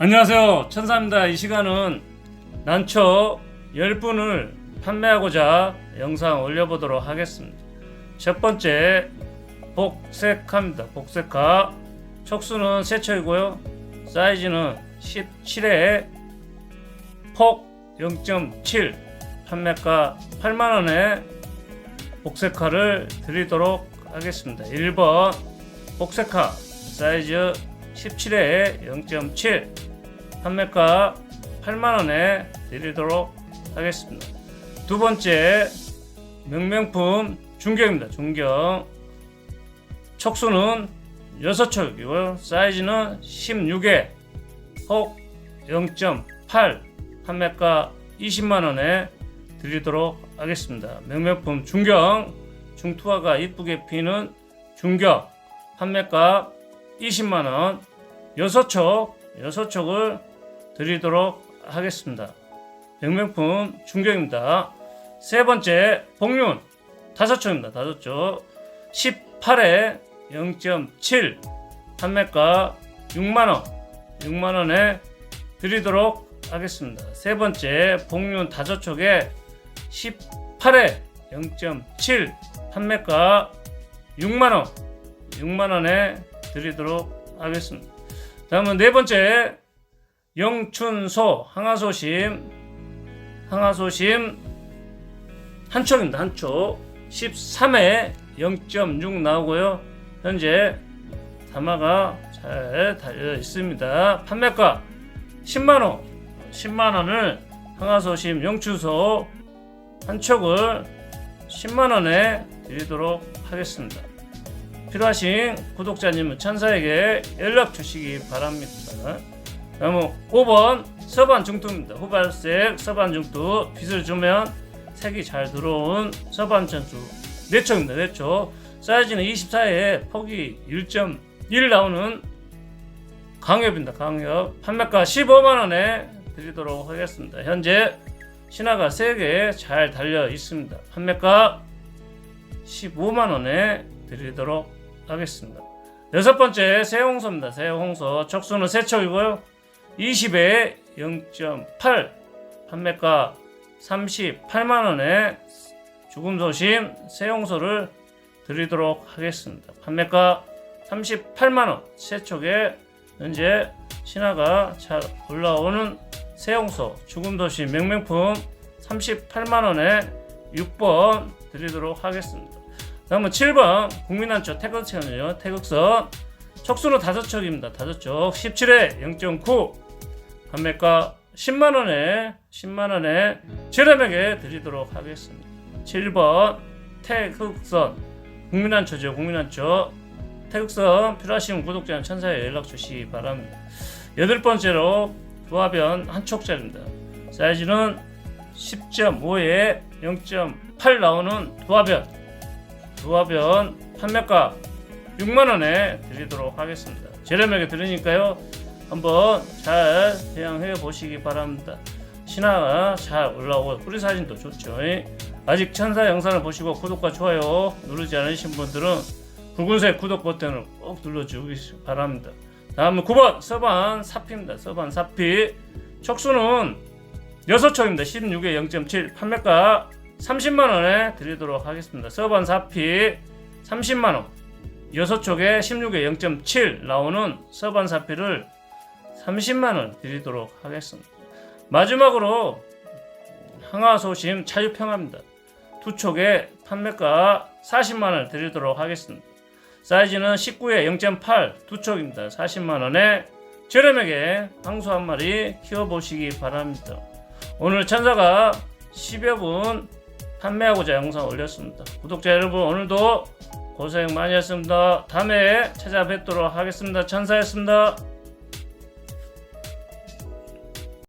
안녕하세요. 천사입니다. 이 시간은 난초 10분을 판매하고자 영상 올려보도록 하겠습니다. 첫 번째, 복색화입니다. 복색화. 촉수는 세척이고요. 사이즈는 17에 폭 0.7 판매가 8만원에 복색화를 드리도록 하겠습니다. 1번 복색화 사이즈 17에 0.7 판매가 8만원에 드리도록 하겠습니다. 두 번째 명명품 중경입니다. 중경 촉수는 6촉이고요. 사이즈는 16에 혹 0.8 판매가 20만원에 드리도록 하겠습니다. 명명품 중경 중투화가 이쁘게 피는 중경 판매가 20만원 6촉 6촉을 드리도록 하겠습니다. 명명품 중경입니다. 세 번째 복륜 다섯 촉입니다. 다섯 촉 18에 0.7 판매가 6만원 6만원에 드리도록 하겠습니다. 세 번째 복륜 다섯 촉에 18에 0.7 판매가 6만원 6만원에 드리도록 하겠습니다. 다음은 네 번째 영춘소 항아소심 항아소심 한 촉입니다. 한 촉. 13에 0.6 나오고요. 현재 담화가 잘 달려 있습니다. 판매가 10만 원. 10만 원을 항아소심 영춘소 한 촉을 10만 원에 드리도록 하겠습니다. 필요하신 구독자님은 천사에게 연락 주시기 바랍니다. 다음은 5번 서반 중투입니다. 후발색 서반 중투 빛을 주면 색이 잘 들어온 서반 전투 4촉입니다. 4촉 사이즈는 24에 폭이 1.1 나오는 강엽입니다. 강엽 판매가 15만원에 드리도록 하겠습니다. 현재 신화가 3개 잘 달려 있습니다. 판매가 15만원에 드리도록 하겠습니다. 여섯 번째 새홍소입니다. 새홍소 촉수는 세척이고요. 20에 0.8 판매가 38만원에 죽음 소심 새홍소를 드리도록 하겠습니다. 판매가 38만원 세촉에 현재 신화가 잘 올라오는 새홍소 죽음도심 명명품 38만원에 6번 드리도록 하겠습니다. 다음은 7번 국민한초 태극선이요. 태극선 촉수는 5촉입니다. 5촉 17에 0.9 판매가 10만원에 10만원에 저렴하게 드리도록 하겠습니다. 7번 태극선 국민한초죠. 국민한초 태극선 필요하신 구독자는 천사에 연락 주시기 바랍니다. 여덟 번째로 도화변 한 촉짜리입니다. 사이즈는 10.5에 0.8 나오는 도화변 도화변 판매가 6만원에 드리도록 하겠습니다. 저렴하게 드리니까요. 한번 잘 대응해 보시기 바랍니다. 신화가 잘 올라오고 뿌리 사진도 좋죠. 아직 천사 영상을 보시고 구독과 좋아요 누르지 않으신 분들은 붉은색 구독 버튼을 꼭 눌러주기 바랍니다. 다음은 9번 서반 사피입니다. 서반 사피 촉수는 6촉입니다. 16에 0.7 판매가 30만원에 드리도록 하겠습니다. 서반 사피 30만원 6촉에 16에 0.7 나오는 서반 사피를 30만원 드리도록 하겠습니다. 마지막으로 항아소심 차유평합니다. 두 촉에 판매가 40만원 드리도록 하겠습니다. 사이즈는 19에 0.8 두 촉입니다. 40만원에 저렴하게 황소 한 마리 키워보시기 바랍니다. 오늘 천사가 10여 분 판매하고자 영상 올렸습니다. 구독자 여러분 오늘도 고생 많이 했습니다. 다음에 찾아뵙도록 하겠습니다. 천사였습니다.